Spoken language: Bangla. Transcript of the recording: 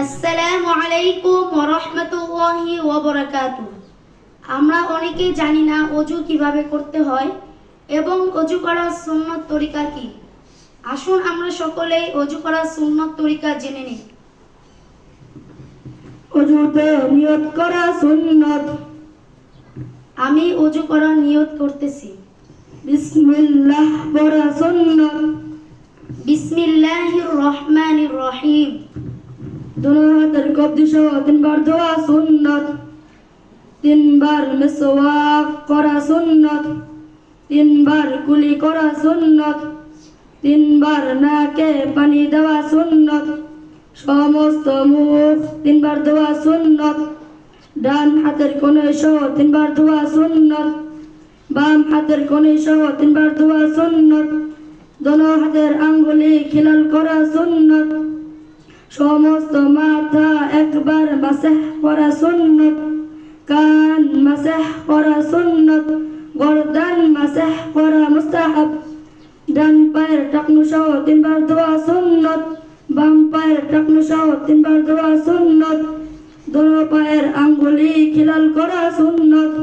আসসালামু আলাইকুম ওয়া রাহমাতুল্লাহি ওয়া বারাকাতুহু আমরা অনেকে জানি না অজু কীভাবে করতে হয় এবং অজু করার সুন্নত তরিকা কি। আসুন আমরা সকলেই অজু করার সুন্নত তরিকা জেনে নিই। অজুতে নিয়ত করা সুন্নত। আমি অজু করার নিয়ত করতেছি। বিসমিল্লাহ পড়া সুন্নত। বিসমিল্লাহির রহমানির রহিম। পানি দেওয়া সুন্নত, সমস্ত মুখ তিনবার ধোয়া সুন্নত, ডান হাতের কোণে সহ তিনবার ধোয়া সুন্নত, বাম হাতের কোণে সহ তিনবার ধোয়া সুন্নত, দোনো হাতের আঙ্গুলি খিলাল করা সুন্নত সমস্ত মাথা একবার মাসেহ করা সুন্নত, কান মাসেহ করা সুন্নত, গর্দান মাসেহ করা মুস্তাহাব। ডান পায়ের টাকনু সহ তিনবার ধোয়া সুন্নত, বাম পায়ের টাকনু সহ তিনবার ধোয়া সুন্নত। দোনো পায়ের আঙ্গুলি খিলাল করা সুন্নত।